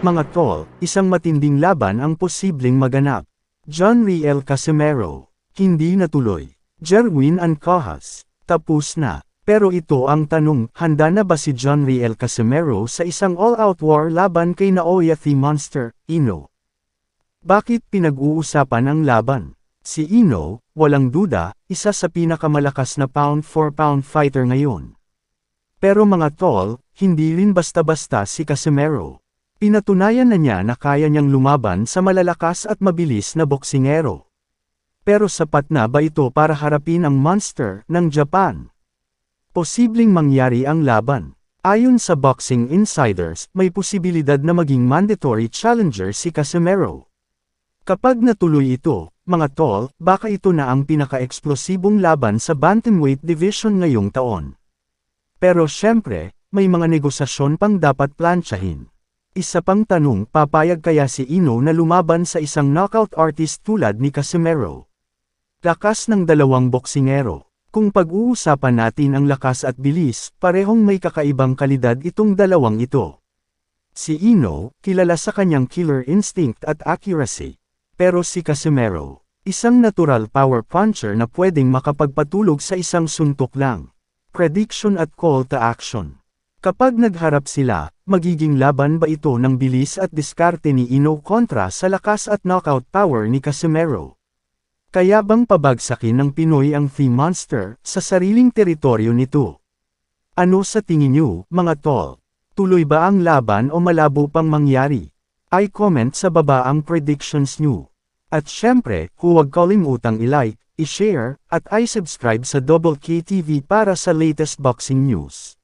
Mga tol, isang matinding laban ang posibleng maganap. John Riel Casimero. Hindi natuloy. Jerwin Ancahas. Tapos na. Pero ito ang tanong, handa na ba si John Riel Casimero sa isang all-out war laban kay Naoya the Monster, Ino? Bakit pinag-uusapan ang laban? Si Ino, walang duda, isa sa pinakamalakas na pound-for-pound fighter ngayon. Pero mga tol, hindi rin basta-basta si Casimero. Pinatunayan na niya na kaya niyang lumaban sa malalakas at mabilis na boksingero. Pero sapat na ba ito para harapin ang monster ng Japan? Posibleng mangyari ang laban. Ayon sa Boxing Insiders, may posibilidad na maging mandatory challenger si Casimero. Kapag natuloy ito, mga tol, baka ito na ang pinaka-eksplosibong laban sa bantamweight division ngayong taon. Pero syempre, may mga negosasyon pang dapat plansyahin. Isa pang tanong, papayag kaya si Ino na lumaban sa isang knockout artist tulad ni Casimero? Lakas ng dalawang boksingero. Kung pag-uusapan natin ang lakas at bilis, parehong may kakaibang kalidad itong dalawang ito. Si Ino, kilala sa kanyang killer instinct at accuracy. Pero si Casimero, isang natural power puncher na pwedeng makapagpatulog sa isang suntok lang. Prediction at call to action. Kapag nagharap sila, magiging laban ba ito ng bilis at diskarte ni Ino kontra sa lakas at knockout power ni Casimero? Kaya bang pabagsakin ng Pinoy ang Theme Monster sa sariling teritoryo nito? Ano sa tingin niyo, mga tol? Tuloy ba ang laban o malabo pang mangyari? Ay comment sa baba ang predictions niyo. At syempre, huwag kalimutang i-like, i-share, at i-subscribe sa Double K TV para sa latest boxing news.